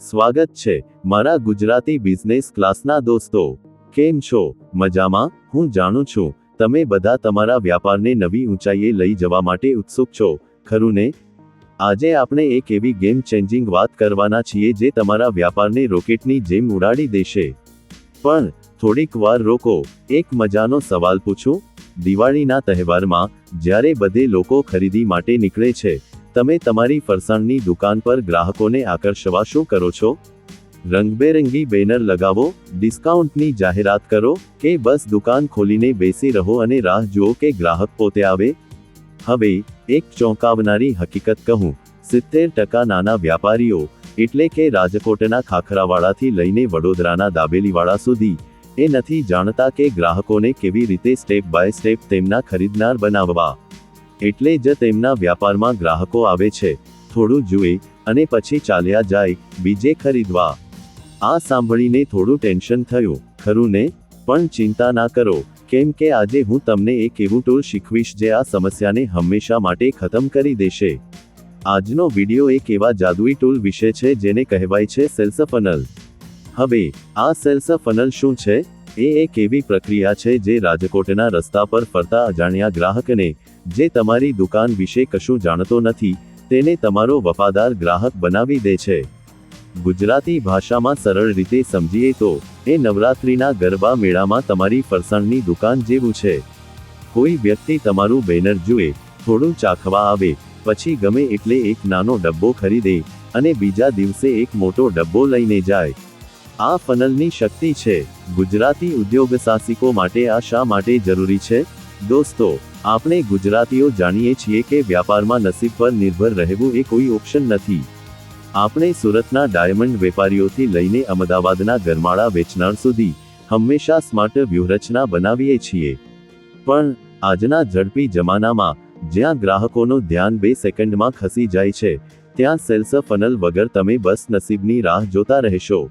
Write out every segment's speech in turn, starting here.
સ્વાગત છે મારા ગુજરાતી બિઝનેસ ક્લાસના દોસ્તો. કેમ છો? મજામાં? હું જાણું છું, તમે બધા તમારા વ્યાપારને નવી ઊંચાઈએ લઈ જવા માટે ઉત્સુક છો, ખરું ને? આજે આપણે એક એવી ગેમ ચેન્જિંગ વાત કરવાના છીએ જે તમારા વ્યાપારને રોકેટની જેમ ઉડાડી દેશે. પણ, થોડીક વાર રોકો, એક મજાનો સવાલ પૂછું? દિવાળીના તહેવારમાં, જ્યારે બધે લોકો ખરીદી માટે નીકળે છે તમે તમારી ફરસાણની દુકાન પર ગ્રાહકોને આકર્ષવા શું કરો છો? રંગબેરંગી બેનર લગાવો, ડિસ્કાઉન્ટની જાહેરાત કરો, કે બસ દુકાન ખોલીને બેસી રહો અને રાહ જુઓ કે ગ્રાહક પોતે આવે? હવે, એક ચોંકાવનારી હકીકત કહું, સિત્તેર ટકા નાના વ્યાપારીઓ, એટલે કે રાજકોટના ખાખરાવાળાથી લઈને વડોદરાના દાબેલીવાળા સુધી, એ નથી જાણતા કે ગ્રાહકોને કેવી રીતે સ્ટેપ બાય સ્ટેપ તેમના ખરીદનાર બનાવવા. એટલે જ તેમના વ્યાપારમાં ગ્રાહકો આવે છે. થોડું જુએ અને પછી ચાલ્યા જાય, બીજે ખરીદવા. આ સાંભળીને થોડું ટેન્શન થયું. ખરું ને? પણ ચિંતા ના કરો. કેમ કે આજે હું તમને એક એવું ટૂલ શીખવીશ જે આ સમસ્યાને હંમેશા માટે ખતમ કરી દેશે. આજનો વિડિયો એક એવા જાદુઈ ટૂલ વિશે છે જેને કહેવાય છે સેલ્સ ફનલ હવે, આ સેલ્સ ફનલ શું છે? એ એક એવી પ્રક્રિયા છે જે રાજકોટના રસ્તા પર ફરતા અજાણ્યા ગ્રાહકને, જે તમારી દુકાન વિશે કશું જાણતો નથી, તેને તમારો વફાદાર ગ્રાહક બનાવી દે છે. ગુજરાતી ભાષામાં સરળ રીતે સમજીએ તો, એ નવરાત્રિના ગરબા મેળામાં તમારી ફરસાણની દુકાન જેવું છે. કોઈ વ્યક્તિ તમારું બેનર જુએ, થોડું ચાખવા આવે, પછી ગમે એટલે એક નાનો ડબ્બો ખરીદે, અને બીજા દિવસે એક મોટો ડબ્બો લઈને જાય. આ ફનલની શક્તિ છે. ગુજરાતી ઉદ્યોગ સાહસિકો માટે આ શા માટે જરૂરી છે? દોસ્તો, આપણે ગુજરાતીઓ જાણીએ છીએ કે વ્યાપારમાં નસીબ પર નિર્ભર રહેવું એ કોઈ ઓપ્શન નથી. આપણે સુરતના ડાયમંડ વેપારીઓથી લઈને અમદાવાદના ગરમાળા વેચનાર સુધી હંમેશા સ્માર્ટ વ્યૂહરચના બનાવીએ છીએ. પણ, આજના ઝડપી જમાનામાં, જ્યાં ગ્રાહકોનું ધ્યાન બે સેકન્ડમાં ખસી જાય છે, ત્યાં સેલ્સ ફનલ વગર તમે બસ નસીબની રાહ જોતા રહેશો.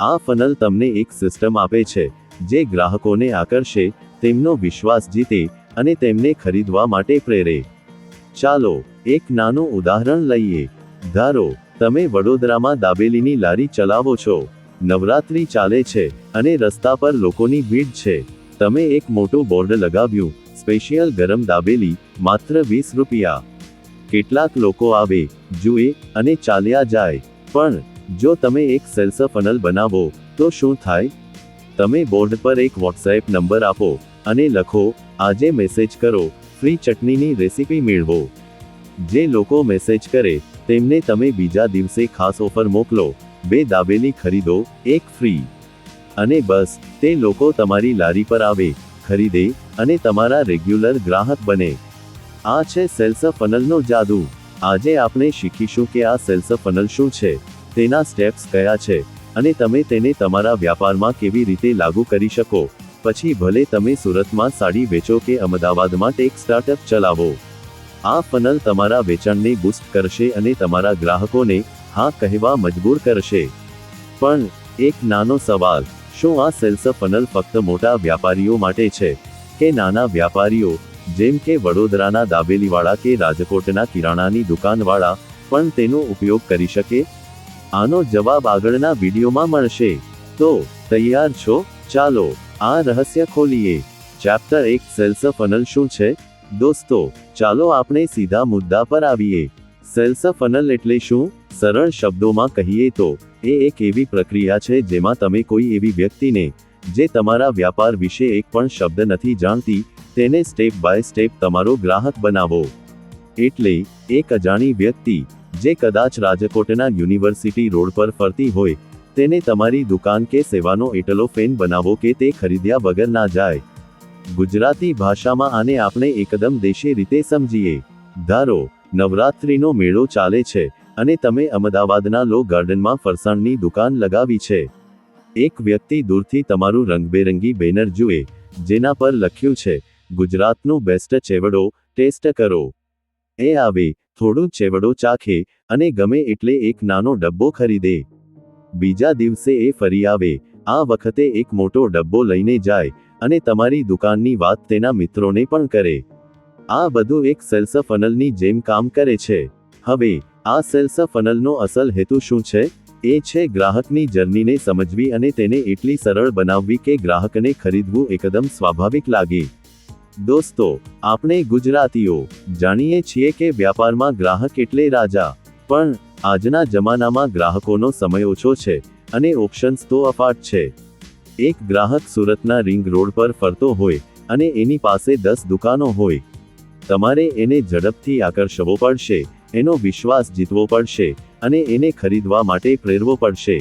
આ ફનલ તમને એક સિસ્ટમ આપે છે, જે ગ્રાહકોને આકર્ષે, તેમનો વિશ્વાસ જીતે, અને તેમને ખરીદવા માટે પ્રેરે. ચાલો, એક નાનું ઉદાહરણ લઈએ. ધારો, તમે વડોદરામાં દાબેલીની લારી ચલાવો છો. નવરાત્રી ચાલે છે, અને રસ્તા પર લોકોની ભીડ છે. તમે એક મોટું બોર્ડ લગાવ્યું સ્પેશિયલ ગરમ દાબેલી, માત્ર વીસ રૂપિયા. કેટલાક લોકો આવે, જુએ, અને ચાલ્યા જાય. પણ જો તમે એક સેલ્સ ફનલ બનાવો, તો શું થાય? તમે બોર્ડ પર એક વોટ્સએપ નંબર આપો અને લખો, આજે મેસેજ કરો ફ્રી ચટણીની રેસીપી મેળવો. જે લોકો મેસેજ કરે, તેમને તમે બીજા દિવસે ખાસ ઓફર મોકલો, બે દાબેલી ખરીદો, એક ફ્રી અને બસ, તે લોકો તમારી લારી પર આવે, ખરીદે, અને તમારા રેગ્યુલર ગ્રાહક બને. આ છે સેલ્સ ફનલનો જાદુ. આજે આપણે શીખીશું કે આ સેલ્સ ફનલ શું છે. તેના સ્ટેપ્સ કયા છે? અને તમે તેને તમારા વ્યાપારમાં કેવી રીતે લાગુ કરી શકો? પછી ભલે તમે સુરતમાં સાડી વેચો કે અમદાવાદમાં ટેક સ્ટાર્ટઅપ ચલાવો. આ ફનલ તમારા વેચાણને બૂસ્ટ કરશે અને તમારા ગ્રાહકોને હા કહેવા મજબૂર કરશે. પણ, એક નાનો સવાલ. શું આ સેલ્સ ફનલ ફક્ત મોટા વ્યાપારીઓ માટે છે? કે નાના વ્યાપારીઓ? જેમ કે વડોદરાના દાબેલીવાળા કે રાજકોટના કિરાણાની દુકાનવાળા પણ તેનો ઉપયોગ કરી શકે? આનો જવાબ આગળના વિડીયોમાં મળશે. તો, તૈયાર છો? ચાલો, આ રહસ્ય ખોલીએ. ચેપ્ટર એક સેલ્સ ફનલ શું છે? દોસ્તો, ચાલો આપણે સીધા મુદ્દા પર આવીએ. સેલ્સ ફનલ એટલે શું? સરળ શબ્દોમાં કહીએ તો, એ એક એવી પ્રક્રિયા છે જેમાં તમે કોઈ એવી વ્યક્તિને, જે તમારા વ્યાપાર વિશે એક પણ શબ્દ નથી જાણતી, તેને સ્ટેપ બાય સ્ટેપ તમારો ગ્રાહક બનાવો. એટલે, એક અજાણી વ્યક્તિ જે કદાચ રાજકોટના યુનિવર્સિટી રોડ પર ફરતી હોય, તેને તમારી દુકાન કે સેવાનો એટલો ફેન બનાવો કે તે ખરીદ્યા વગર ના જાય. ગુજરાતી ભાષામાં આને આપણે એકદમ દેશી રીતે સમજીએ. ધારો, નવરાત્રિનો મેળો ચાલે છે, અને તમે અમદાવાદના લો ગાર્ડનમાં ફરસાણની દુકાન લગાવી છે. એક વ્યક્તિ દૂરથી તમારું રંગબેરંગી બેનર જુએ, જેના પર લખ્યું છે, ગુજરાતનું બેસ્ટ ચેવડો, ટેસ્ટ કરો. એ આવે થોડું ચેવડો ચાખે અને ગમે એટલે એક નાનો ડબ્બો ખરીદે. બીજા દિવસે એ ફરી આવે. આ વખતે એક મોટો ડબ્બો લઈને જાય અને તમારી દુકાનની વાત તેના મિત્રોને પણ કરે. આ બધું એક સેલ્સ ફનલની જેમ કામ કરે છે. હવે, આ સેલ્સ ફનલનો અસલ હેતુ શું છે? એ છે ગ્રાહકની જર્નીને સમજવી અને તેને એટલી સરળ બનાવવી કે ગ્રાહકને ખરીદવું એકદમ સ્વાભાવિક લાગે. દોસ્તો, આપણે ગુજરાતીઓ જાણીએ છીએ કે વ્યાપારમાં ગ્રાહક એટલે રાજા. પણ, આજના જમાનામાં ગ્રાહકોનો સમય ઓછો છે અને ઓપ્શન્સ તો અફાટ છે. એક ગ્રાહક સુરતના રિંગ રોડ પર ફરતો હોય અને એની પાસે દસ દુકાનો હોય. તમારે એને ઝડપથી આકર્ષવો પડશે, એનો વિશ્વાસ જીતવો પડશે અને એને ખરીદવા માટે પ્રેરવો પડશે.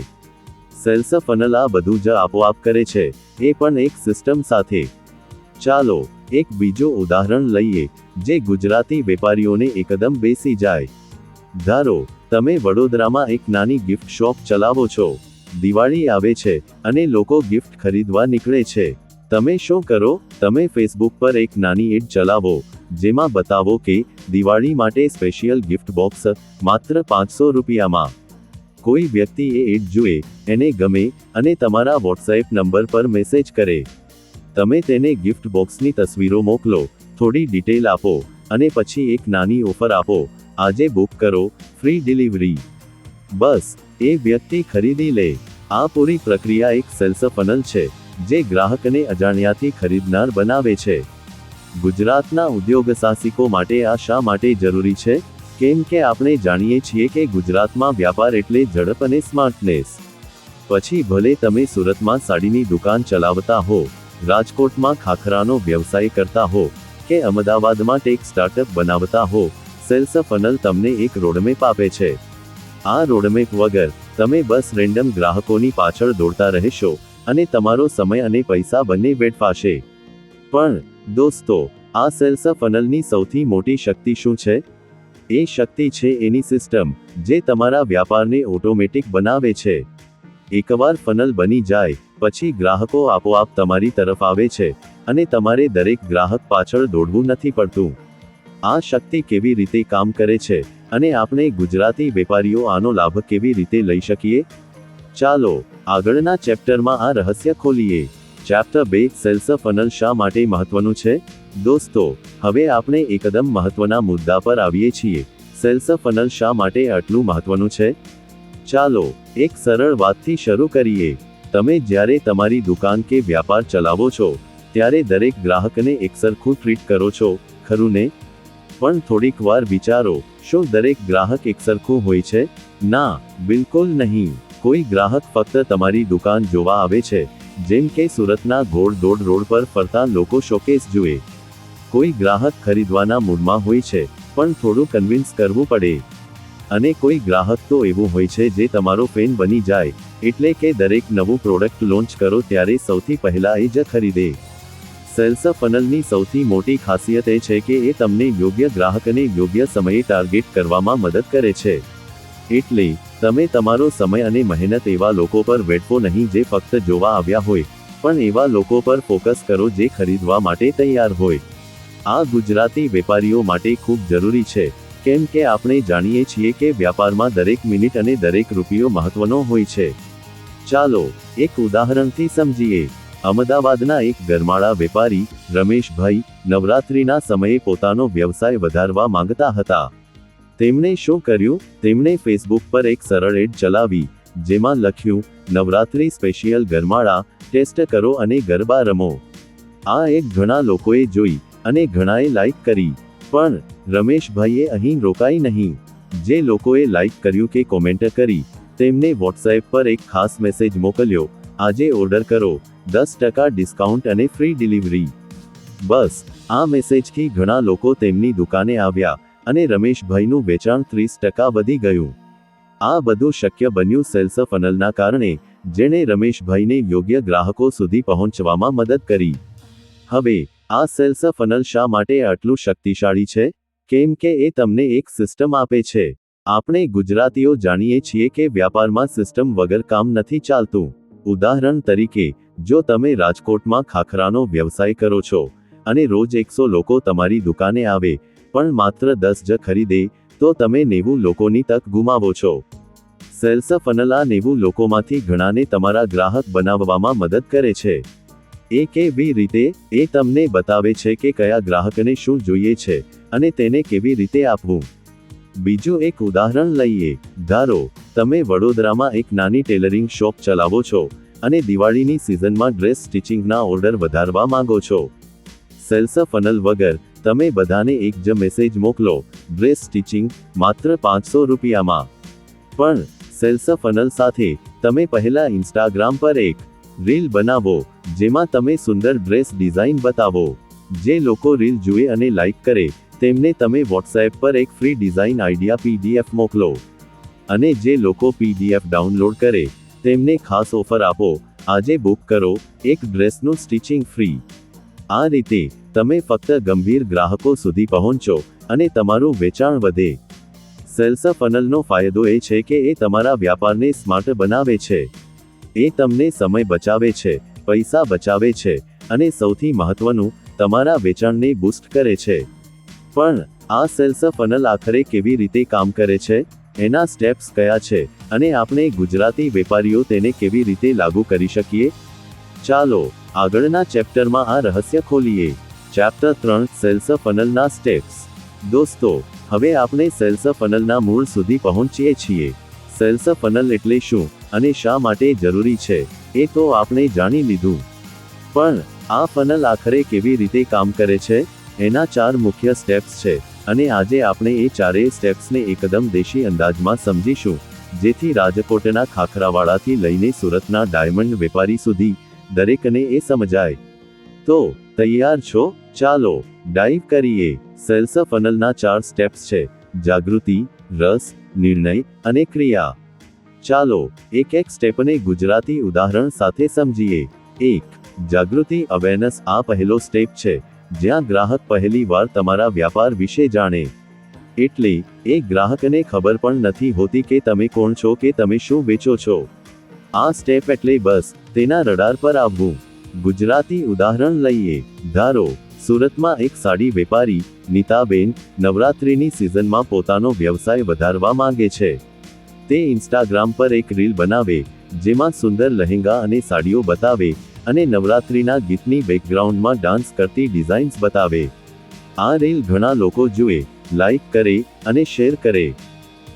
સેલ્સ ફનલ આ બધું જ આપોઆપ કરે છે, એ પણ એક સિસ્ટમ સાથે. ચાલો એક બીજો ઉદાહરણ લઈએ, જે ગુજરાતી વેપારીઓને એકદમ બેસી જાય. ધારો, તમે વડોદરામાં એક નાની ગિફ્ટ શોપ ચલાવો છો. દિવાળી આવે છે, અને લોકો ગિફ્ટ ખરીદવા નીકળે છે. તમે શું કરો? તમે ફેસબુક પર એક નાની એડ ચલાવો, જેમાં બતાવો કે, દિવાળી માટે સ્પેશિયલ ગિફ્ટ બોક્સ, માત્ર પાંચસો રૂપિયામાં. કોઈ વ્યક્તિ એ એડ જુએ, એને ગમે, અને તમારા વોટ્સએપ નંબર પર મેસેજ કરે. તમે તેને ગિફ્ટ બોક્સની તસવીરો મોકલો, થોડી ડિટેલ આપો, અને પછી એક નાની ઓફર આપો, આજે બુક કરો ફ્રી ડિલિવરી બસ, એ વ્યક્તિ ખરીદી લે. આ પૂરી પ્રક્રિયા એક સેલ્સ ફનલ છે, જે ગ્રાહકને અજાણ્યાથી ખરીદનાર બનાવે છે. ગુજરાતના ઉદ્યોગ સાહસિકો માટે આ શા માટે જરૂરી છે? કેમ કે આપણે જાણીએ છીએ કે ગુજરાતમાં વ્યાપાર એટલે ઝડપ અને સ્માર્ટનેસ પછી ભલે તમે સુરતમાં સાડીની દુકાન ચલાવતા હો રાજકોટમાં ખાખરાનો વ્યવસાય કરતા હો કે અમદાવાદમાં ટેક સ્ટાર્ટઅપ બનાવતા હો, સેલ્સ ફનલ તમને એક રોડમેપ આપે છે. આ રોડમેપ વગર તમે બસ રેન્ડમ ગ્રાહકોની પાછળ દોડતા રહેશો અને તમારો સમય અને પૈસા બંને વેડફાશે. પણ, દોસ્તો, આ સેલ્સ ફનલની સૌથી મોટી શક્તિ શું છે? એ શક્તિ છે એની સિસ્ટમ, જે તમારા વ્યાપારને ઓટોમેટિક બનાવે છે. એકવાર ફનલ બની જાય, પછી ગ્રાહકો આપોઆપ તમારી તરફ આવે છે, અને તમારે દરેક ગ્રાહક પાછળ દોડવું નથી પડતું. આ શક્તિ કેવી રીતે કામ કરે છે, અને આપણે ગુજરાતી વેપારીઓ આનો લાભ કેવી રીતે લઈ શકીએ? ચાલો, આગળના ચેપ્ટરમાં આ રહસ્ય ખોલીએ. ચેપ્ટર બે, સેલ્સ ફનલ શા માટે મહત્વનું છે? દોસ્તો, હવે આપણે એકદમ મહત્વના મુદ્દા પર આવીએ છીએ. સેલ્સ ફનલ શા માટે આટલું મહત્વનું છે? ચાલો, એક સરળ વાતથી શરૂ કરીએ. તમે જ્યારે તમારી દુકાન કે વ્યાપાર ચલાવો છો, ત્યારે દરેક ગ્રાહકને એકસરખું ટ્રીટ કરો છો, ખરું ને? પણ થોડીક વાર વિચારો, શું દરેક ગ્રાહક એકસરખું હોય છે? ના, બિલકુલ નહીં. કોઈ ગ્રાહક ફક્ત તમારી દુકાન જોવા આવે છે, જેમ કે સુરતના ઘોડ દોડ રોડ પર ફરતા લોકો શોકેસ જુએ. કોઈ ગ્રાહક ખરીદવાના મૂડમાં હોય છે, પણ થોડું કન્વિન્સ કરવું પડે. અને કોઈ ગ્રાહક તો એવું હોય છે જે તમારો ફેન બની જાય, એટલે કે દરેક નવું પ્રોડક્ટ લોન્ચ કરો ત્યારે સૌથી પહેલા એ જ ખરીદે. સેલ્સ ફનલની સૌથી મોટી ખાસિયત એ છે કે એ તમને યોગ્ય ગ્રાહકને યોગ્ય સમયે ટાર્ગેટ કરવામાં મદદ કરે છે. એટલે, તમે તમારો સમય અને મહેનત એવા લોકો પર વેઠવો નહીં જે ફક્ત જોવા આવ્યા હોય, પણ એવા લોકો પર ફોકસ કરો જે ખરીદવા માટે તૈયાર હોય. આ ગુજરાતી વેપારીઓ માટે ખૂબ જરૂરી છે. કેમ કે આપણે જાણીએ છીએ કે વ્યાપારમાં દરેક મિનિટ અને દરેક રૂપિયો મહત્વનો હોય છે. ચાલો, એક ઉદાહરણથી સમજીએ. અમદાવાદના એક ગરમાળા વેપારી, રમેશભાઈ, નવરાત્રિના સમયે પોતાનો વ્યવસાય વધારવા માંગતા હતા. તેમણે શું કર્યું? તેમણે ફેસબુક પર એક સરળ એડ ચલાવી, જેમાં લખ્યું, નવરાત્રી સ્પેશિયલ ગરમાળા, ટેસ્ટ કરો અને ગરબા રમો. આ એક ઘણા લોકોએ જોઈ, અને ઘણાએ લાઈક કરી. પણ રમેશભાઈએ અહીં રોકાઈ નહીં. જે લોકોએ લાઈક કર્યું કે કોમેન્ટ કરી, તેમને વોટ્સએપ પર એક ખાસ મેસેજ મોકલ્યો, આજે ઓર્ડર કરો, દસ ટકા ડિસ્કાઉન્ટ અને ફ્રી ડિલિવરી બસ, આ મેસેજથી ઘણા લોકો તેમની દુકાને આવ્યા અને રમેશભાઈનું વેચાણ ત્રીસ ટકા વધી ગયું. આ બધું શક્ય બન્યું સેલ્સ ફનલના કારણે, જેણે રમેશભાઈને યોગ્ય ગ્રાહકો સુધી પહોંચવામાં મદદ કરી. હવે, આ સેલ્સ ફનલ શા માટે આટલું શક્તિશાળી છે? કેમ કે એ તમને એક સિસ્ટમ આપે છે. આપણે ગુજરાતીઓ જાણીએ છીએ કે વ્યાપારમાં સિસ્ટમ વગર કામ નથી ચાલતું. ઉદાહરણ તરીકે, જો તમે રાજકોટમાં ખાખરાનો વ્યવસાય કરો છો, અને રોજ એકસો લોકો તમારી દુકાને આવે, પણ માત્ર દસ જ ખરીદે, તો તમે નેવું લોકોની તક ગુમાવો છો. સેલ્સ ફનલા નેવું લોકોમાંથી ઘણાને તમારા ગ્રાહક બનાવવામાં મદદ કરે છે. એ કેવી રીતે, એ તમને બતાવે છે કે કયા ગ્રાહકને શું જોઈએ છે, અને તેને કેવી રીતે આપવું. બીજું એક ઉદાહરણ લઈએ. ધારો, તમે વડોદરામાં એક નાની ટેલરિંગ શોપ ચલાવો છો, અને દિવાળીની સિઝનમાં ડ્રેસ સ્ટિચિંગના ઓર્ડર વધારવા માંગો છો. સેલ્સ ફનલ વગર, તમે બધાને એક જ મેસેજ મોકલો, ડ્રેસ સ્ટિચિંગ, માત્ર પાંચસો રૂપિયામાં. પણ, સેલ્સ ફનલ સાથે, તમે પહેલા ઇન્સ્ટાગ્રામ પર એક રીલ બનાવો જેમાં તમે સુંદર ડ્રેસ ડિઝાઇન બતાવો. જે લોકો રીલ જુએ અને લાઇક કરે, તેમને તમે વોટ્સએપ પર એક ફ્રી ડિઝાઇન આઈડિયા પીડીએફ મોકલો. અને જે લોકો પીડીએફ ડાઉનલોડ કરે, તેમને ખાસ ઓફર આપો. આજે બુક કરો, એક ડ્રેસનું સ્ટિચિંગ ફ્રી. આ રીતે, તમે ફક્ત ગંભીર ગ્રાહકો સુધી પહોંચો, અને તમારું વેચાણ વધે. સેલ્સ ફનલનો ફાયદો એ છે કે એ તમારા વ્યાપારને સ્માર્ટ બનાવે છે. એ તમને સમય બચાવે છે. પૈસા બચાવે છે અને સૌથી મહત્વનું, તમારા વેચાણને બૂસ્ટ કરે છે. પણ, આ સેલ્સ ફનલ આખરે કેવી રીતે કામ કરે છે? એના સ્ટેપ્સ કયા છે? અને આપણે ગુજરાતી વેપારીઓ તેને કેવી રીતે લાગુ કરી શકીએ? ચાલો, આગળના ચેપ્ટરમાં આ રહસ્ય ખોલીએ. ચેપ્ટર ત્રણ, સેલ્સ ફનલના સ્ટેપ્સ. દોસ્તો, હવે આપણે સેલ્સ ફનલના મૂળ સુધી પહોંચીએ છીએ. સેલ્સ ફનલ એટલે શું અને શા માટે જરૂરી છે? એ તો આપણે જાણી લીધું. પણ, આ ફનલ આખરે કેવી રીતે કામ કરે છે? એના ચાર મુખ્ય સ્ટેપ્સ છે, અને આજે આપણે એ ચારેય સ્ટેપ્સને એકદમ દેશી અંદાજમાં સમજીશું, જેથી રાજકોટના ખાખરાવાડાથી લઈને સુરતના ડાયમંડ વેપારી સુધી દરેકને એ સમજાય. તો, તૈયાર છો? ચાલો ડાઈવ કરીએ. સેલ્સ ફનલના ચાર સ્ટેપ્સ છે, જાગૃતિ, રસ, નિર્ણય અને ક્રિયા. ચાલો, એક એક સ્ટેપને ગુજરાતી ઉદાહરણ સાથે સમજીએ. એક, જાગૃતિ અવેરનેસ આ પહેલો સ્ટેપ છે, જ્યાં ગ્રાહક પહેલી વાર તમારા વ્યાપાર વિશે જાણે. એટલે, એ ગ્રાહકને ખબર પણ નથી હોતી કે તમે કોણ છો કે તમે શું વેચો છો. આ સ્ટેપ એટલે બસ, તેના રડાર પર આવવું. ગુજરાતી ઉદાહરણ લઈએ, ધારો, સુરતમાં એક સાડી વેપારી, નીતાબેન, નવરાત્રિની સિઝનમાં પોતાનો વ્યવસાય વધારવા માંગે છે. તે ઇન્સ્ટાગ્રામ પર એક રીલ બનાવે, જેમાં સુંદર લહેંગા અને સાડીઓ બતાવે અને નવરાત્રિના ગીતની બેકગ્રાઉન્ડમાં ડાન્સ કરતી ડિઝાઇન્સ બતાવે. આ રીલ ઘણા લોકો જુએ લાઈક કરે અને શેર કરે.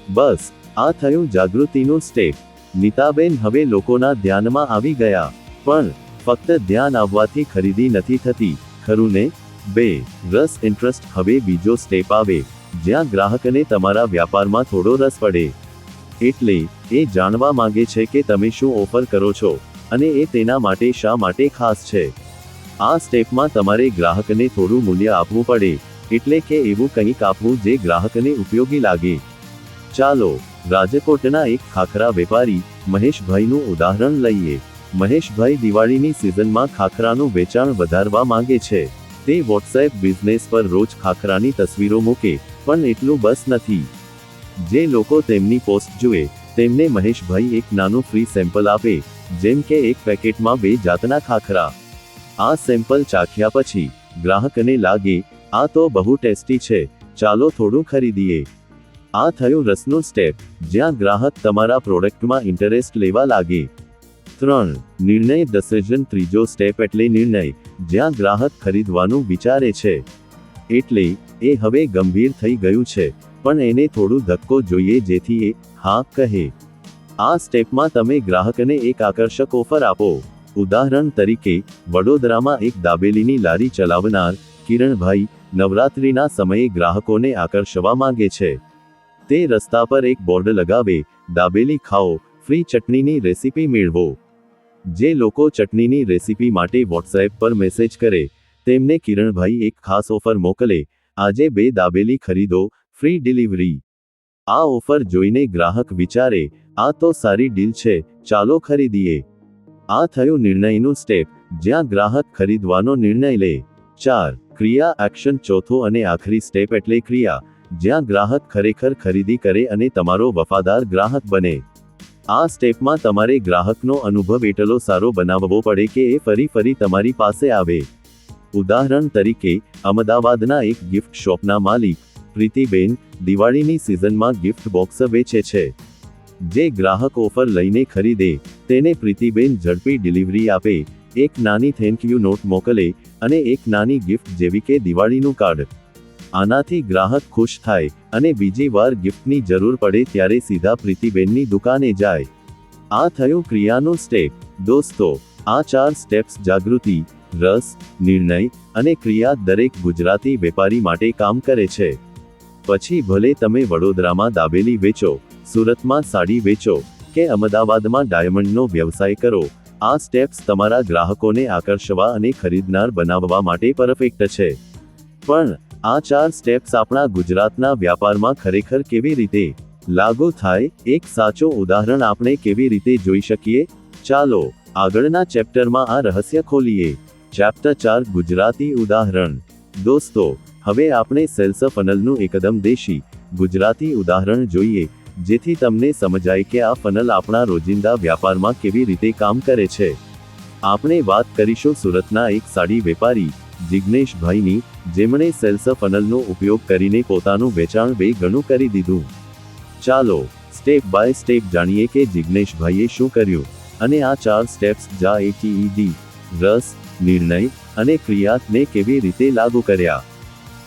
બસ, આ થયું જાગૃતિનું સ્ટેપ નીતાબેન હવે લોકોના ધ્યાનમાં આવી ગયા, પણ ફક્ત ધ્યાન આવવાથી ખરીદી નથી થતી. ખરું ને બે, રસ ઇન્ટરેસ્ટ હવે બીજો સ્ટેપ આવે, જ્યાં ગ્રાહકને તમારા વ્યાપારમાં થોડો રસ પડે. એટલે, એ જાણવા માંગે છે કે તમે શું ઓફર કરો છો, અને એ તેના માટે શા માટે ખાસ છે. આ સ્ટેપમાં તમારે ગ્રાહકને થોડું મૂલ્ય આપવું પડે, એટલે કે એવું કંઈક આપવું જે ગ્રાહકને ઉપયોગી લાગે. ચાલો, રાજકોટના એક ખાખરા વેપારી, મહેશભાઈનું ઉદાહરણ લઈએ. મહેશભાઈ દિવાળીની સિઝનમાં ખાખરાનું વેચાણ વધારવા માંગે છે. તે વોટ્સએપ બિઝનેસ પર રોજ ખાખરાની તસવીરો મૂકે, પણ એટલું બસ નથી. જે લોકો તેમની પોસ્ટ જુએ, તેમને મહેશભાઈ એક નાનું ફ્રી સેમ્પલ આપે, જેમ કે એક પેકેટમાં બે જાતના ખાખરા. આ સેમ્પલ ચાખ્યા પછી, ગ્રાહકને લાગે, આ તો બહુ ટેસ્ટી છે, ચાલો થોડું ખરીદીએ. આ થયું રસનું સ્ટેપ જ્યાં ગ્રાહક તમારા પ્રોડક્ટમાં ઇન્ટરેસ્ટ લેવા લાગે. ત્રણ, નિર્ણય ડિસિઝન ત્રીજો સ્ટેપ એટલે નિર્ણય, જ્યાં ગ્રાહક ખરીદવાનું વિચારે છે. એટલે, એ હવે ગંભીર થઈ ગયું છે. પણ એને થોડું ધક્કો જોઈએ જેથી એ, હા, કહે. આ સ્ટેપમાં તમે ગ્રાહકને એક આકર્ષક ઓફર આપો. ઉદાહરણ તરીકે, વડોદરામાં એક દાબેલીની લારી ચલાવનાર, કિરણભાઈ, નવરાત્રિના સમયે ગ્રાહકોને આકર્ષવા માંગે છે. તે રસ્તા પર એક બોર્ડ લગાવે, દાબેલી ખાઓ, ફ્રી ચટણીની રેસીપી મેળવો. જે લોકો ચટણીની રેસીપી માટે વોટ્સએપ પર મેસેજ કરે, તેમને કિરણભાઈ એક ખાસ ઓફર મોકલે, આજે બે દાબેલી ખરીદો ફ્રી ડિલિવરી આ ઓફર જોઈને ગ્રાહક વિચારે, આ તો સારી ડીલ છે, ચાલો ખરીદીએ. આ થયું નિર્ણયનું સ્ટેપ, જ્યાં ગ્રાહક ખરીદવાનો નિર્ણય લે. ચાર, ક્રિયા એક્શન ચોથો અને આખરી સ્ટેપ એટલે ક્રિયા, જ્યાં ગ્રાહક ખરેખર ખરીદી કરે અને તમારો વફાદાર ગ્રાહક બને. આ સ્ટેપમાં તમારે ગ્રાહકનો અનુભવ એટલો સારો બનાવવો પડે કે એ ફરી ફરી તમારી પાસે આવે. ઉદાહરણ તરીકે, અમદાવાદના એક ગિફ્ટ શોપના માલિક પ્રીતિબેન દિવાળીની સિઝનમાં ગિફ્ટ બોક્સ વેચે છે. જે ગ્રાહક ઓફર લઈને ખરીદે, તેને પ્રીતિબેન ઝડપી ડિલિવરી આપે. એક નાની થેન્ક યુ નોટ મોકલે અને એક નાની ગિફ્ટ જેવી કે દિવાળીનું કાર્ડ. આનાથી ગ્રાહક ખુશ થાય અને બીજી વાર ગિફ્ટની જરૂર પડે ત્યારે સીધા પ્રીતિબેનની દુકાને જાય. આ થયું ક્રિયાનું સ્ટેપ દોસ્તો, આ ચાર સ્ટેપ્સ જાગૃતિ, રસ, નિર્ણય અને ક્રિયા દરેક ગુજરાતી વેપારી માટે કામ કરે છે. પછી ભલે તમે વડોદરામાં દાબેલી વેચો, સુરતમાં સાડી વેચો કે અમદાવાદમાં ડાયમંડનો વ્યવસાય કરો, આ સ્ટેપ્સ તમારા ગ્રાહકોને આકર્ષવા અને ખરીદનાર બનાવવા માટે પરફેક્ટ છે. પણ, આ ચાર સ્ટેપ્સ આપણા ગુજરાતના વ્યાપારમાં ખરેખર કેવી રીતે લાગુ થાય, એક સાચો ઉદાહરણ આપણે કેવી રીતે જોઈ શકીએ? ચાલો, આગળના ચેપ્ટરમાં આ રહસ્ય ખોલીએ. ચેપ્ટર ચાર ગુજરાતી ઉદાહરણ. દોસ્તો હવે આપણે સેલ્સ ફનલનું એકદમ દેશી, ગુજરાતી ઉદાહરણ જોઈએ, જેથી તમને સમજાય કે આ ફનલ આપણા રોજિંદા વ્યાપારમાં કેવી રીતે કામ કરે છે. આપણે વાત કરીશું સુરતના એક સાડી વેપારી જિગ્નેશભાઈની જેમણે સેલ્સ ફનલનો ઉપયોગ કરીને પોતાનું વેચાણ બે ગણું કરી દીધું. ચાલો, સ્ટેપ બાય સ્ટેપ જાણીએ કે જિગ્નેશભાઈએ શું કર્યું, અને આ ચાર સ્ટેપ્સ જા એટીઈડી રસ, નિર્ણય, અને ક્રિયાને કેવી રીતે લાગુ કર્યા.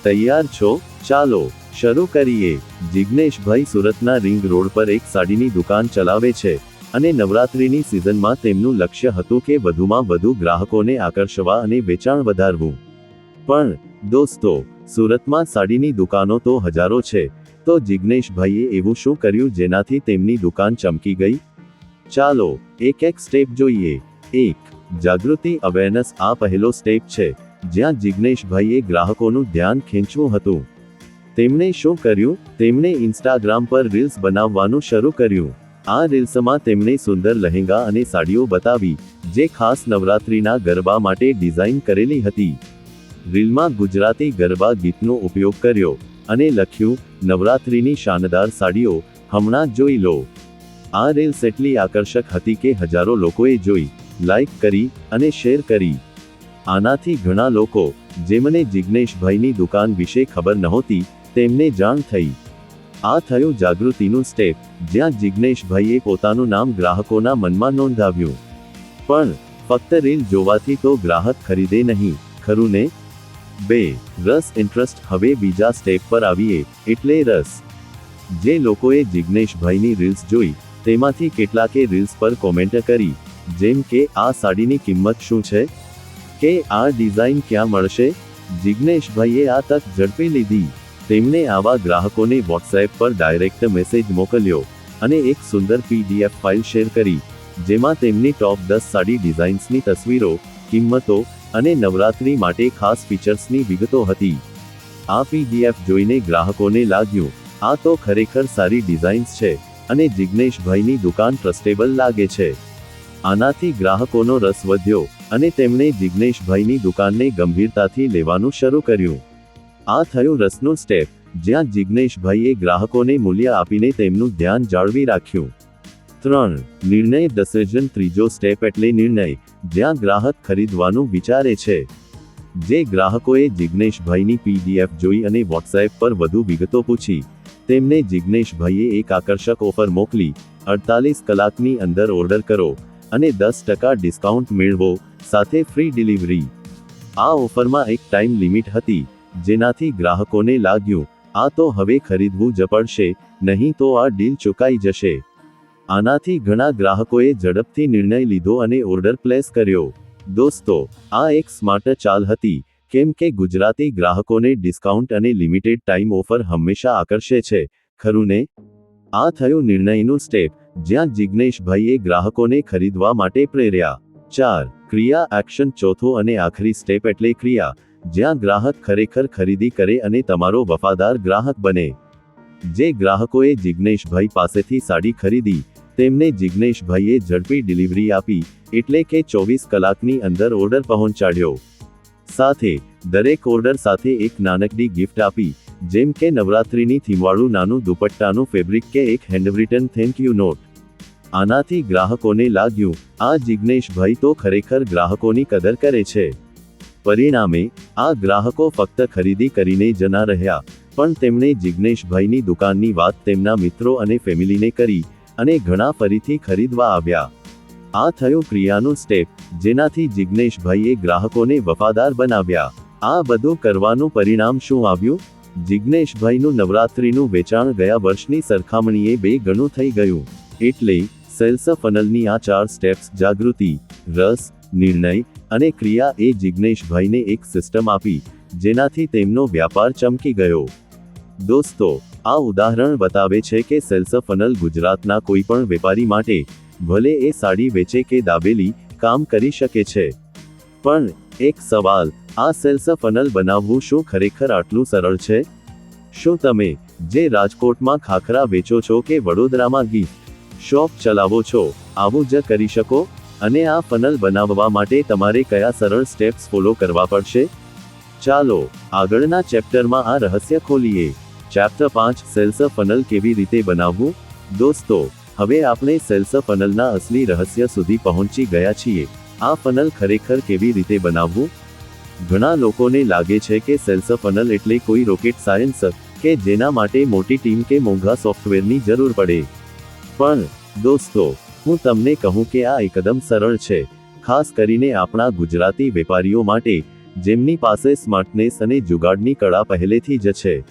તૈયાર છો? ચાલો, શરૂ કરીએ. જિગ્નેશભાઈ સુરતના રિંગ રોડ પર એક સાડીની દુકાન ચલાવે છે અને નવરાત્રિની સિઝનમાં તેમનું લક્ષ્ય હતું કે વધુમાં વધુ ગ્રાહકોને આકર્ષવા અને વેચાણ વધારવું. પણ, દોસ્તો, સુરતમાં સાડીની દુકાનો તો હજારો છે, તો જિગ્નેશભાઈએ એવું શું કર્યું જેનાથી તેમની દુકાન ચમકી ગઈ? ચાલો, એક એક સ્ટેપ જોઈએ. એક, જાગૃતિ અવેરનેસ આ પહેલો સ્ટેપ છે. જ્યાં જિજ્ઞેશભાઈએ ગ્રાહકોનું ધ્યાન ખેંચવું હતું. તેમણે શું કર્યું? તેમણે ઇન્સ્ટાગ્રામ પર રીલ્સ બનાવવાનું શરૂ કર્યું. આ રીલ્સમાં તેમણે સુંદર લહેંગા અને સાડીઓ બતાવી, જે ખાસ નવરાત્રિના ગરબા માટે ડિઝાઇન કરેલી હતી. રીલમાં ગુજરાતી ગરબા ગીતનો ઉપયોગ કર્યો અને લખ્યું, નવરાત્રિની શાનદાર સાડીઓ, હમણાં જોઈ લો. આ રીલ્સ એટલી આકર્ષક હતી કે હજારો લોકોએ જોઈ, લાઈક કરી અને શેર કરી. આનાથી ઘણા લોકો, જેમને જિગ્નેશભાઈની દુકાન વિશે ખબર નહોતી, તેમને જાણ થઈ. આ થયું જાગૃતિનું સ્ટેપ, જ્યાં જિજ્ઞેશભાઈએ પોતાનું નામ ગ્રાહકોના મનમાં નોંધાવ્યું. પણ, ફક્ત રીલ જોવાથી તો ગ્રાહક ખરીદે નહીં, ખરું ને? બે, રસ ઇન્ટરેસ્ટ હવે બીજા સ્ટેપ પર આવીએ, એટલે રસ. જે લોકોએ જિગ્નેશભાઈની રીલ્સ જોઈ, તેમાંથી કેટલાકે રીલ્સ પર કોમેન્ટ કરી, જેમ કે, આ સાડીની કિંમત શું છે? કે આ ડિઝાઇન ક્યાં મળશે? જિજ્ઞેશભાઈએ આ તક ઝડપી લીધી. તેમણે આવા ગ્રાહકોને વોટ્સએપ પર ડાયરેક્ટ મેસેજ મોકલ્યો અને એક સુંદર પીડીએફ ફાઇલ શેર કરી, જેમાં તેમની ટોપ દસ સાડી ડિઝાઇન્સની તસવીરો, કિંમતો અને નવરાત્રી માટે ખાસ ફીચર્સની વિગતો હતી. આ પીડીએફ જોઈને ગ્રાહકોને લાગ્યું, આ તો ખરેખર સારી ડિઝાઇન્સ છે અને જિજ્ઞેશભાઈની દુકાન ટ્રસ્ટેબલ લાગે છે. આનાથી ગ્રાહકોનો રસ વધ્યો અને તેમણે જિગ્નેશભાઈની દુકાનને ગંભીરતાથી લેવાનું શરૂ કર્યું. આ થયું રસનું સ્ટેપ, જ્યાં જિગ્નેશભાઈએ ગ્રાહકોને મૂલ્ય આપીને તેમનું ધ્યાન જાળવી રાખ્યું. ત્રણ, નિર્ણય ડિસિઝન ત્રીજો સ્ટેપ એટલે નિર્ણય, જ્યાં ગ્રાહક ખરીદવાનું વિચારે છે. જે ગ્રાહકોએ જિગ્નેશભાઈની પીડીએફ જોઈ અને વોટ્સએપ પર વધુ વિગતો પૂછી. તેમને જિગ્નેશભાઈએ એક આકર્ષક ઓફર મોકલી, અડતાલીસ કલાકની અંદર ઓર્ડર કરો અને દસ ટકા ડિસ્કાઉન્ટ મેળવો, સાથે ફ્રી ડિલિવરી આ ઓફરમાં એક ટાઈમ લિમિટ હતી, જેનાથી ગ્રાહકોને લાગ્યું, આ તો હવે ખરીદવું જ પડશે, નહીં તો આ ડીલ ચુકાઈ જશે. આનાથી ઘણા ગ્રાહકોએ ઝડપથી નિર્ણય લીધો અને ઓર્ડર પ્લેસ કર્યો. દોસ્તો, આ એક સ્માર્ટ ચાલ હતી, કેમ કે ગુજરાતી ગ્રાહકોને ડિસ્કાઉન્ટ અને લિમિટેડ ટાઈમ ઓફર હંમેશા આકર્ષે છે. ખરું ને? આ થયું નિર્ણયનું સ્ટેપ જ્યાં જિજ્ઞેશભાઈએ ગ્રાહકોને ખરીદવા માટે પ્રેર્યા. ચાર, ક્રિયા, એક્શન, ચોથો અને આખરી સ્ટેપ એટલે ક્રિયા. જ્યાં ગ્રાહક ખરેખર ખરીદી કરે અને તમારો વફાદાર ગ્રાહક બને. જે ગ્રાહકોએ જિગ્નેશભાઈ પાસેથી સાડી ખરીદી, તેમને જિગ્નેશભાઈએ ઝડપી ડિલિવરી આપી, એટલે કે ચોવીસ કલાકની અંદર ઓર્ડર પહોંચાડ્યો. સાથે, દરેક ઓર્ડર સાથે એક નાનકડી ગિફ્ટ આપી, જેમ કે નવરાત્રિની થીમવાળું નાનું દુપટ્ટાનું ફેબ્રિક કે એક હેન્ડવ્રિટન થેન્ક યુ નોટ. આનાથી ગ્રાહકોને લાગ્યું, આ જિગ્નેશભાઈ તો ખરેખર ગ્રાહકોની કદર કરે છે. પરિણામે, આ ગ્રાહકો ફક્ત ખરીદી કરીને જ ના રહ્યા, પણ તેમણે જિગ્નેશભાઈની દુકાનની વાત તેમના મિત્રો અને ફેમિલીને કરી અને ઘણા ફરીથી ખરીદવા આવ્યા. આ થયું ક્રિયાનું સ્ટેપ, જેનાથી જિગ્નેશભાઈએ ગ્રાહકોને વફાદાર બનાવ્યા. આ બધું કરવાનું પરિણામ શું આવ્યું? જિજ્ઞેશભાઈનું નવરાત્રિનું વેચાણ ગયા વર્ષની સરખામણીએ બે ગણું થઈ ગયું, એટલે સેલ્સ ફનલની આ ચાર સ્ટેપ્સ જાગૃતિ, રસ, નિર્ણય અને ક્રિયા એ જિજ્ઞેશભાઈને એક સિસ્ટમ આપી, જેનાથી તેમનો વ્યાપાર ચમકી ગયો. દોસ્તો, આ ઉદાહરણ બતાવે છે કે સેલ્સ ફનલ ગુજરાતના કોઈ પણ વેપારી માટે, ભલે એ સાડી વેચે કે દાબેલી, કામ કરી શકે છે. પણ, એક સવાલ, આ સેલ્સ ફનલ બનાવવું શું ખરેખર આટલું સરળ છે? શું તમે, જે રાજકોટમાં ખાખરા વેચો છો કે વડોદરામાં ગિફ્ટ શોપ ચલાવો છો. આવું જ કરી શકો? અને આ ફનલ બનાવવા માટે તમારે કયા સરળ સ્ટેપ્સ ફોલો કરવા પડશે? ચાલો, આગળના ચેપ્ટરમાં આ રહસ્ય ખોલીએ. ચેપ્ટર પાંચ, સેલ્સ ફનલ કેવી રીતે બનાવવું? દોસ્તો, હવે આપણે સેલ્સ ફનલના અસલી રહસ્ય સુધી પહોંચી ગયા છીએ. આ ફનલ ખરેખર કેવી રીતે બનાવવું? ઘણા લોકોને લાગે છે કે સેલ્સ ફનલ એટલે કોઈ રોકેટ સાયન્સ કે જેના માટે મોટી ટીમ કે મોંઘા સોફ્ટવેરની જરૂર પડે. પણ દોસ્તો, હું તમને કહું કે આ એકદમ સરળ છે, ખાસ કરીને આપણા ગુજરાતી વેપારીઓ માટે, જેમની પાસે સ્માર્ટનેસ અને જુગાડની કળા પહેલેથી જ છે.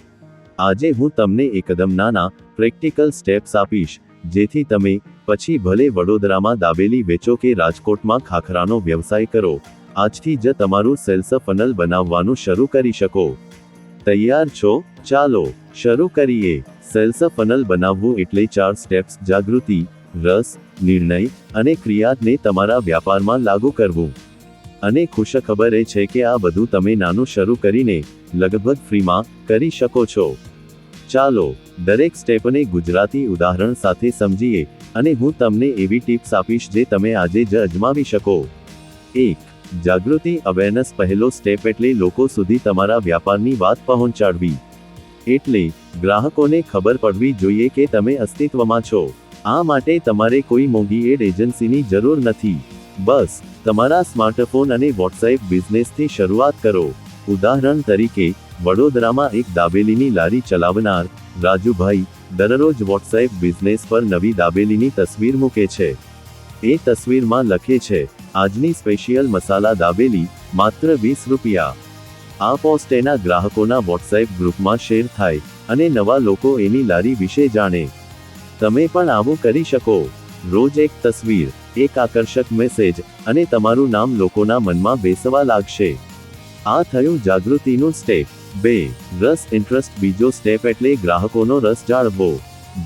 આજે હું તમને એકદમ નાના, પ્રેક્ટિકલ સ્ટેપ્સ આપીશ, જેથી તમે, પછી ભલે વડોદરામાં દાબેલી વેચો કે રાજકોટમાં ખાખરાનો વ્યવસાય કરો, આજથી જ તમારું સેલ્સ ફનલ બનાવવાનું શરૂ કરી શકો. તૈયાર છો? ચાલો, શરૂ કરીએ. સેલ્સ ફનલ બનાવવું એટલે ચાર સ્ટેપ્સ જાગૃતિ રસ, નિર્ણય અને ક્રિયાને તમારા વ્યાપારમાં લાગુ કરવું. અને ખુશ ખબર એ છે કે આ બધું તમે નાનું શરૂ કરીને લગભગ ફ્રીમાં કરી શકો છો. ચાલો, દરેક સ્ટેપને ગુજરાતી ઉદાહરણ સાથે સમજીએ અને હું તમને એવી ટિપ્સ આપીશ જે તમે આજે જ અજમાવી શકો. એક, જાગૃતિ અવેરનેસ પહેલો સ્ટેપ એટલે લોકો સુધી તમારા વ્યાપારની વાત પહોંચાડવી. એટલે, ગ્રાહકોને ખબર પડવી જોઈએ કે તમે અસ્તિત્વમાં છો. આ માટે તમારે કોઈ મોંઘી એડ એજન્સીની જરૂર નથી. બસ, તમારા સ્માર્ટફોન અને વોટ્સએપ બિઝનેસથી શરૂઆત કરો. ઉદાહરણ તરીકે, વડોદરામાં એક દાબેલીની લારી ચલાવનાર, રાજુભાઈ, દરરોજ વોટ્સએપ બિઝનેસ પર નવી દાબેલીની તસવીર મૂકે છે. એ તસવીરમાં લખે છે, આજની સ્પેશિયલ મસાલા દાબેલી, માત્ર વીસ રૂપિયા. આ પોસ્ટ એના ગ્રાહકોના વોટ્સએપ ગ્રુપમાં શેર થાય અને નવા લોકો એની લારી વિશે જાણે. તમે પણ આવું કરી શકો. રોજ એક તસવીર, એક આકર્ષક મેસેજ અને તમારું નામ લોકોના મનમાં બેસવા લાગશે. આ થયું જાગૃતિનું સ્ટેપ. બે, રસ ઇન્ટરેસ્ટ બીજો સ્ટેપ એટલે ગ્રાહકોનો રસ જાળવો.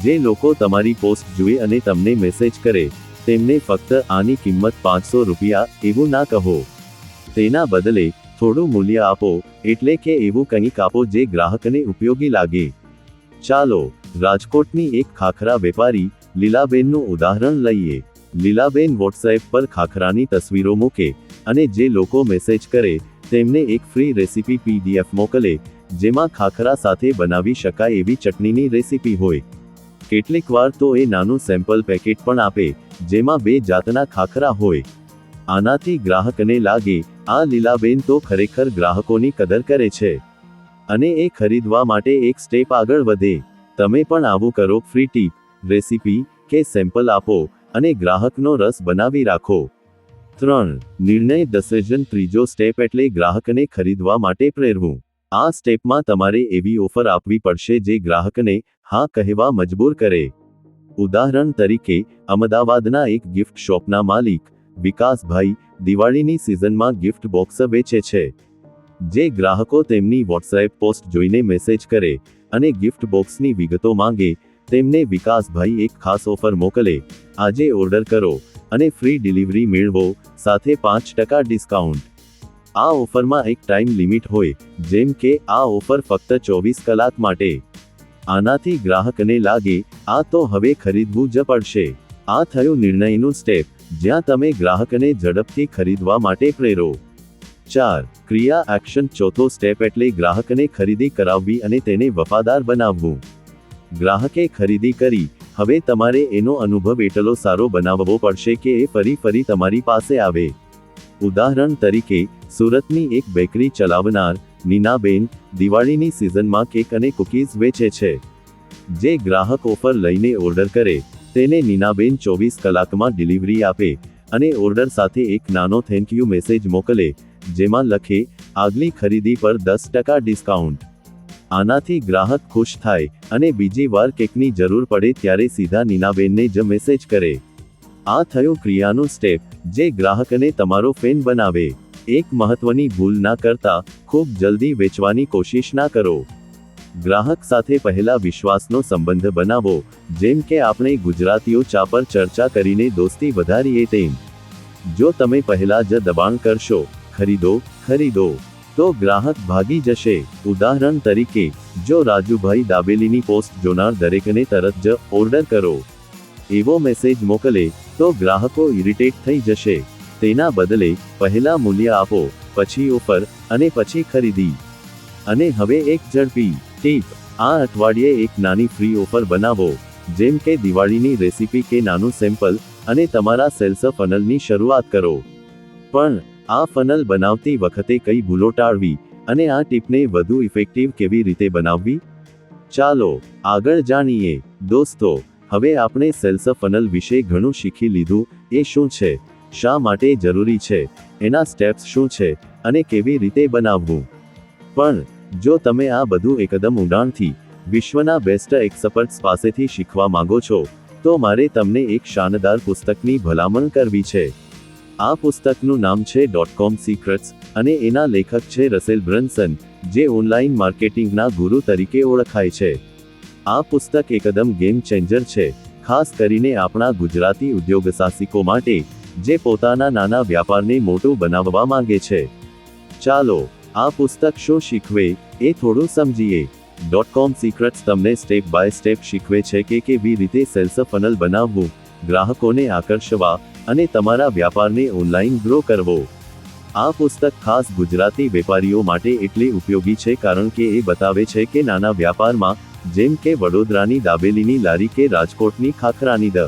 જે લોકો તમારી પોસ્ટ જુએ અને તમને મેસેજ કરે, તેમને ફક્ત આની કિંમત પાંચસો રૂપિયા એવું ના કહો. તેના બદલે, થોડું મૂલ્ય આપો, એટલે કે એવું કંઈક આપો જે ગ્રાહકને ઉપયોગી લાગે. ચાલો રાજકોટની એક ખાખરા વેપારી, લીલાબેનનું ઉદાહરણ લઈએ. લીલાબેન વોટ્સએપ પર ખાખરાની તસવીરો મૂકે અને જે લોકો મેસેજ કરે, તેમને એક ફ્રી રેસીપી પીડીએફ મોકલે, જેમાં ખાખરા સાથે બનાવી શકાય એવી ચટણીની રેસીપી હોય. કેટલીક વાર તો એ નાનું સેમ્પલ પેકેટ પણ આપે, જેમાં બે જાતના ખાખરા હોય. આનાથી ગ્રાહકને લાગે, આ લીલાબેન તો ખરેખર ગ્રાહકોની કદર કરે છે. અને એ ખરીદવા માટે એક સ્ટેપ આગળ વધે. તમે પણ આવું કરો ફ્રી ટીપ રેસીપી કે સેમ્પલ આપો, અને ગ્રાહકનો રસ બનાવી રાખો. ત્રણ, નિર્ણય ડિસિઝન ત્રીજો સ્ટેપ એટલે ગ્રાહકને ખરીદવા માટે પ્રેરવું. આ સ્ટેપમાં તમારે એવી ઓફર આપવી પડશે જે ગ્રાહકને, હા, કહેવા મજબૂર કરે. ઉદાહરણ તરીકે, અમદાવાદના એક ગિફ્ટ શોપના માલિક, વિકાસભાઈ, દિવાળીની સિઝનમાં ગિફ્ટ બોક્સ વેચે છે. જે ગ્રાહકો તેમની વોટ્સએપ પોસ્ટ જોઈને મેસેજ કરે અને ગિફ્ટ બોક્સની વિગતો માંગે, તેમને વિકાસભાઈ એક ખાસ ઓફર મોકલે. આજે ઓર્ડર કરો અને ફ્રી ડિલિવરી મેળવો, સાથે પાંચ ટકા ડિસ્કાઉન્ટ આ ઓફરમાં એક ટાઈમ લિમિટ હોય, જેમ કે આ ઓફર ફક્ત ચોવીસ કલાક માટે. આનાથી ગ્રાહકને લાગે, આ તો હવે ખરીદવું જ પડશે. આ થયું નિર્ણયનું સ્ટેપ જ્યાં તમે ગ્રાહકને ઝડપથી ખરીદવા માટે પ્રેરો. ચાર, ક્રિયા, એક્શન. ચોથો સ્ટેપ એટલે ગ્રાહકને ખરીદી કરાવવી અને તેને વફાદાર બનાવવું. ગ્રાહકે ખરીદી કરી. હવે તમારે એનો અનુભવ એટલો સારો બનાવવો પડશે કે એ ફરી ફરી તમારી પાસે આવે. ઉદાહરણ તરીકે, સુરતની એક બેકરી ચલાવનાર, નીનાબેન, દિવાળીની સિઝનમાં કેક અને કુકીઝ વેચે છે. જે ગ્રાહક ઓફર લઈને ઓર્ડર કરે, તેને નીનાબેન ચોવીસ કલાકમાં ડિલિવરી આપે અને ઓર્ડર સાથે એક નાનો થેન્ક યુ મેસેજ મોકલે. જેમાં લખે, આગલી ખરીદી પર દસ ટકા ડિસ્કાઉન્ટ. આનાથી ગ્રાહક ખુશ થાય અને બીજી વાર કેકની જરૂર પડે ત્યારે સીધા નીનાબેનને જ મેસેજ કરે. આ થયું ક્રિયાનું સ્ટેપ, જે ગ્રાહકને તમારો ફેન બનાવે. એક મહત્વની ભૂલ ના કરતા ખૂબ જલ્દી વેચવાની કોશિશ ના કરો. ગ્રાહક સાથે પહેલા વિશ્વાસનો સંબંધ બનાવો, જેમ કે આપણે ગુજરાતીઓ ચા પર ચર્ચા કરીને દોસ્તી વધારીએ તેમ. જો તમે પહેલા જ દબાણ કરશો ખરીદો ખરીદો. તો ગ્રાહક ભાગી જશે. ઉદાહરણ તરીકે, જો રાજુભાઈ દાબેલીની પોસ્ટ જોનાર દરેકને તરત જ ઓર્ડર કરો. એવો મેસેજ મોકલે, તો ગ્રાહકો ઇરિટેટ થઈ જશે. તેના બદલે, પહેલા મૂલ્ય આપો, પછી ઓફર, અને પછી ખરીદી. અને હવે એક ઝડપી ટીપ. આ અઠવાડિયે એક નાની ફ્રી ઓફર બનાવો. જેમ કે દિવાળીની રેસીપી કે નાનું સેમ્પલ, અને તમારા સેલ્સ ફનલની શરૂઆત કરો. પણ આ ફનલ બનાવતી વખતે કઈ ભૂલો ટાળવી અને આ ટીપને વધુ ઇફેક્ટિવ કેવી રીતે બનાવવી? ચાલો, આગળ જાણીએ. દોસ્તો, હવે આપણે સેલ્સ ફનલ વિશે ઘણું શીખી લીધું. એ શું છે? શા માટે જરૂરી છે? એના સ્ટેપ્સ શું છે? અને કેવી રીતે બનાવવું? પણ, જો તમે આ બધું એકદમ ઊંડાણથી, વિશ્વના બેસ્ટ એક્સપર્ટ્સ પાસેથી શીખવા માંગો છો, તો મારે તમને એક શાનદાર પુસ્તકની ભલામણ કરવી છે. આ પુસ્તકનું નામ છે. ડોટ કોમ સિક્રેટ્સ અને એના લેખક છે રસેલ બ્રન્સન, જે ઓનલાઈન માર્કેટિંગના ગુરુ તરીકે ઓળખાય છે. આ પુસ્તક એકદમ ગેમ ચેન્જર છે, ખાસ કરીને આપણા ગુજરાતી ઉદ્યોગ સાહસિકો માટે, જે પોતાના નાના વ્યાપારને મોટું બનાવવા માંગે છે. ચાલો, આ પુસ્તક શું શીખવે, એ થોડું સમજીએ. ડોટ કોમ સિક્રેટ્સ તમને સ્ટેપ બાય સ્ટેપ શીખવે છે કે કેવી રીતે સેલ્સ ફનલ બનાવવું, ગ્રાહકોને આકર્ષવા અને તમારા વ્યાપારને ઓનલાઈન ગ્રો કરવો. આ પુસ્તક ખાસ ગુજરાતી વેપારીઓ માટે એટલી ઉપયોગી છે કારણ કે એ બતાવે છે કે નાના વ્યાપારમાં, જેમ કે વડોદરાની દાબેલીની લારી કે રાજકોટની ખાખરાની દ.